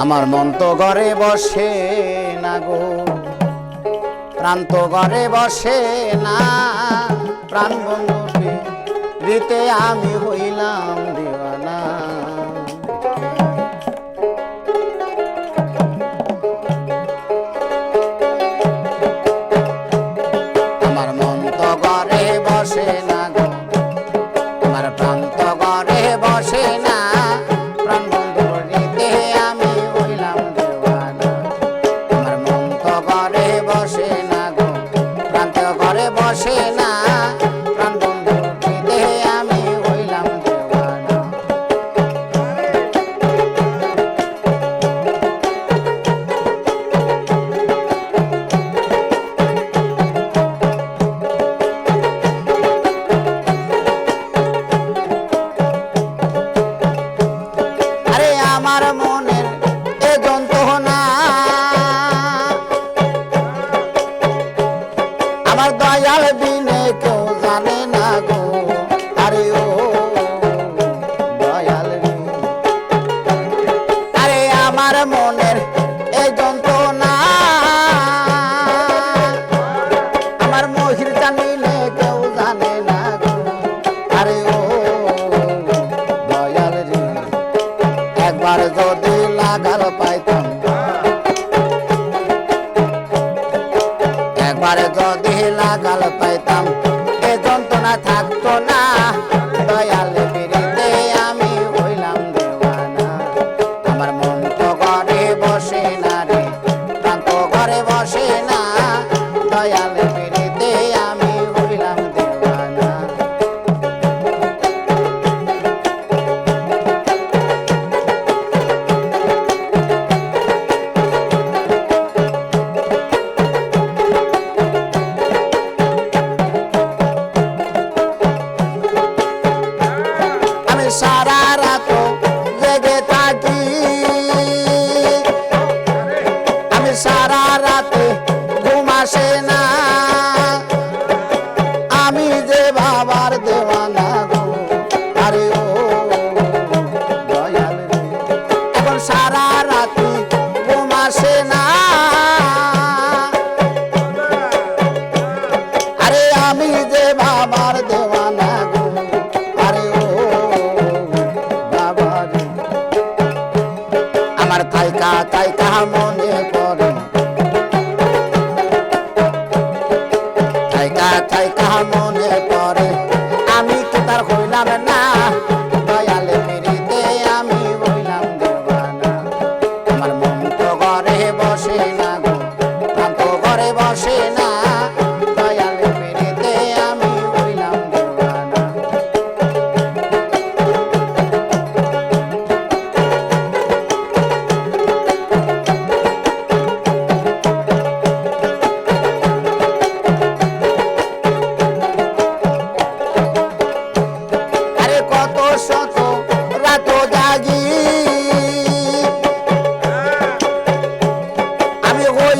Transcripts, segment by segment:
আমার মন তো ঘরে বসে না গো। প্রান্ত ঘরে বসে না। প্রাণ বন্ধুকে দিতে আমি হইলাম দিওয়ানা। আমার মন তো Hashem. যদি পাইতাম। একবারে যদি লাগাল পাইতাম এ যন্ত্রণা থাকতো না। আসে না। আমি যে বাবার দেওয়ানা আরে ও এখন সারা রাতি ঘুম আসে না। আরে আমি যে বাবার দেওয়ানা আরে ও বাবার আমার তাই কা তাই কা na na na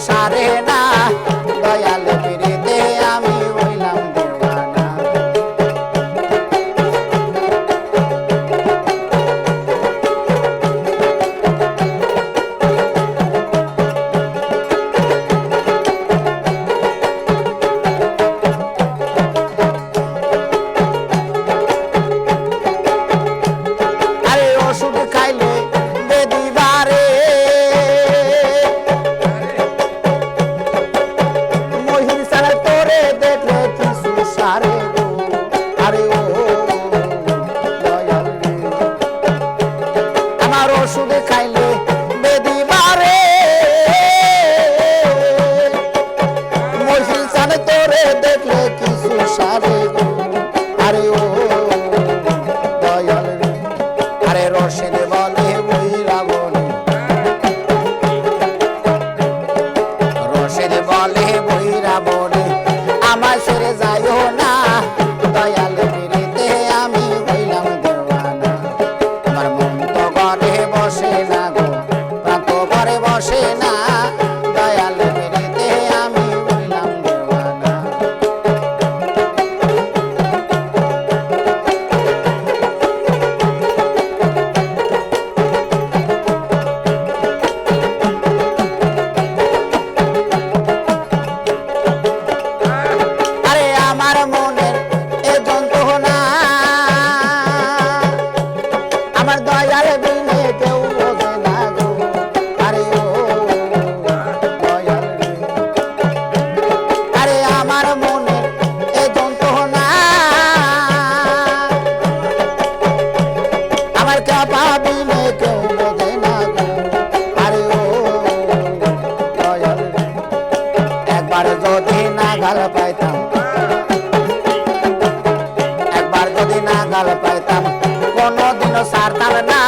সারে না। buscaré. নাগাল পাইতাম। একবার যদি নাগাল পাইতাম কোনোদিনও সারতাম না।